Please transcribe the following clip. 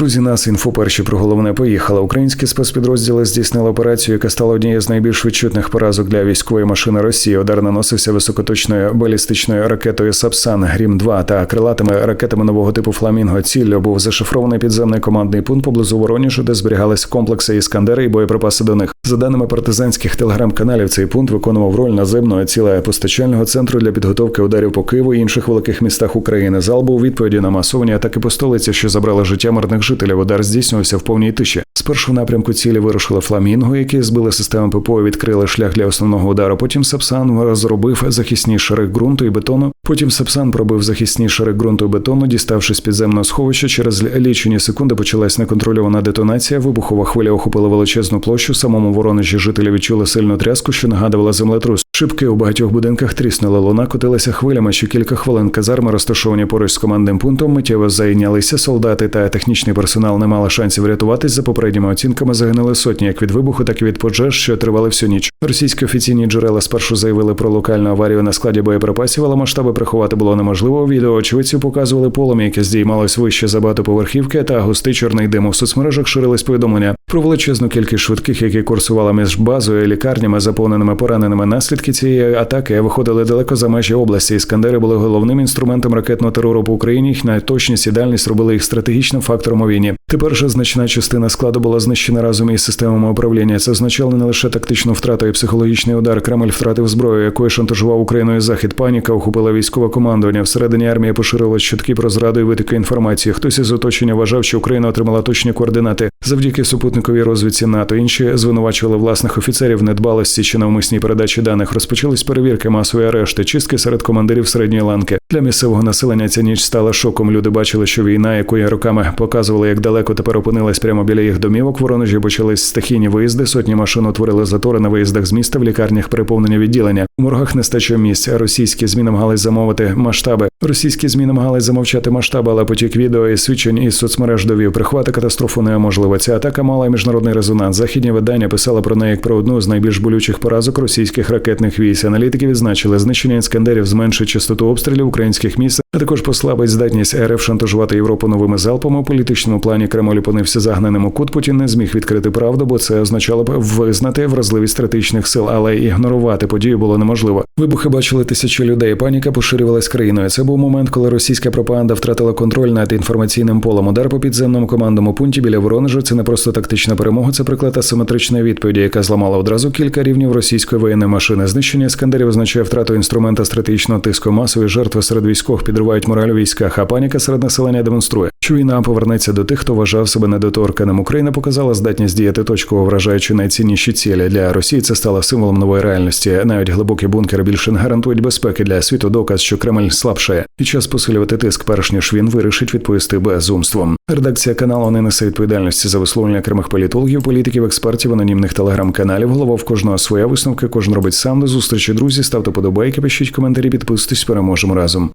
Друзі, нас інфо перші про головне поїхали. Українські спецпідрозділи здійснили операцію, яка стала однією з найбільш відчутних поразок для військової машини Росії. Удар наносився високоточною балістичною ракетою Сапсан Грім 2 та крилатими ракетами нового типу Фламінго. Ціллю був зашифрований підземний командний пункт поблизу Вороніжу, де зберігалися комплекси іскандери і боєприпаси до них. За даними партизанських телеграм-каналів, цей пункт виконував роль наземного ціла постачального центру для підготовки ударів по Києву і інших великих містах України. Зал був відповіді на масовані атаки по столиці, що забрали життя мирних жителів. Удар здійснювався в повній тиші. Спершу в напрямку цілі вирушили фламінго, які збили системи ППО, відкрили шлях для основного удару. Потім Сапсан розробив захисні шари ґрунту і бетону. Потім Сапсан пробив захисні шари ґрунту і бетону, діставши з підземного сховища. Через лічені секунди почалась неконтрольована детонація. Вибухова хвиля охопила величезну площу. Самому воронежі жителі відчули сильну тряску, що нагадувала землетрус. Шибки у багатьох будинках тріснули. Луна котилася хвилями. Що кілька хвилин казарми, розташовані поруч з командним пунктом, миттєво зайнялися солдати та технічний персонал не мали шансів врятуватись. За попередніми оцінками загинули сотні як від вибуху, так і від пожеж, що тривали всю ніч. Російські офіційні джерела спершу заявили про локальну аварію на складі боєприпасів, але масштаби приховати було неможливо. Відео очевидців показували полум'я, яке здіймалось вище за багатоповерхівки, та густий чорний дим у соцмережах ширились повідомлення про величезну кількість швидких, які курсували між базою і лікарнями, заповненими пораненими. Наслідки цієї атаки виходили далеко за межі області. Іскандери були головним інструментом ракетного терору по Україні. Їхня точність і дальність робили їх стратегічним фактором у війні. Тепер же значна частина складу була знищена разом із системами управління. Це означало не лише тактичну втрату і психологічний удар. Кремль втратив зброю, якою шантажував Україною захід. Паніка охопила військове командування. Всередині армії поширилось чутки про зраду і витоки інформації. Хтось із оточення вважав, що Україна отримала точні координати завдяки супутниковій розвідці НАТО. Інші звинувачували власних офіцерів в недбалості чи навмисній передачі даних. Розпочались перевірки, масові арешти, чистки серед командирів середньої ланки. Для місцевого населення ця ніч стала шоком. Люди бачили, що війна, якої роками показували, як далеко тепер опинилась прямо біля їх домівок. Воронежі почались стихійні виїзди. Сотні машин утворили затори на виїздах з міста в лікарнях переповнення відділення. У моргах нестача місць. Російські змі намагались замовити масштаби. Російські змі намагались замовчати масштаби, але потік відео і свідчень із соцмереж довів прихвати катастрофу неможливо. Ця атака мала міжнародний резонанс. Західні видання писали про неї як про одну з найбільш болючих поразок російських ракетних військ. Аналітики відзначили, знищення іскандерів зменшить частоту обстрілів українських міст, також послабить здатність РФ шантажувати Європу новими залпами. У політичному плані Кремль опинився загнаним у кут. Путін не зміг відкрити правду, бо це означало б визнати вразливість стратегічних сил, але ігнорувати подію було неможливо. Вибухи бачили тисячі людей. Паніка поширювалась країною. Це був момент, коли російська пропаганда втратила контроль над інформаційним полем. Удар по підземному командному пункті біля Воронежа. Це не просто тактична перемога, це приклад асиметричної відповіді, яка зламала одразу кілька рівнів російської воєнної машини. Знищення іскандерів означає втрату інструмента стратегічного тиску. Масові жертви серед військових підривають мораль у військах, а паніка серед населення демонструє, що війна повернеться до тих, хто вважав себе недоторканим. Україна показала здатність діяти точково, вражаючи найцінніші цілі для Росії. Це стало символом нової реальності. Навіть глибокі бункери більше не гарантують безпеки для світу. Доказ, що Кремль слабшає. Під час посилювати тиск, перш ніж він вирішить відповісти безумством. Редакція каналу не несе відповідальності за висловлення окремих політологів, політиків, експертів, анонімних телеграм-каналів. Голова кожного своя висновка. Кожен робить сам до зустрічі. Друзі, ставте подобайки, пишіть коментарі, підписуйтесь. Переможемо разом.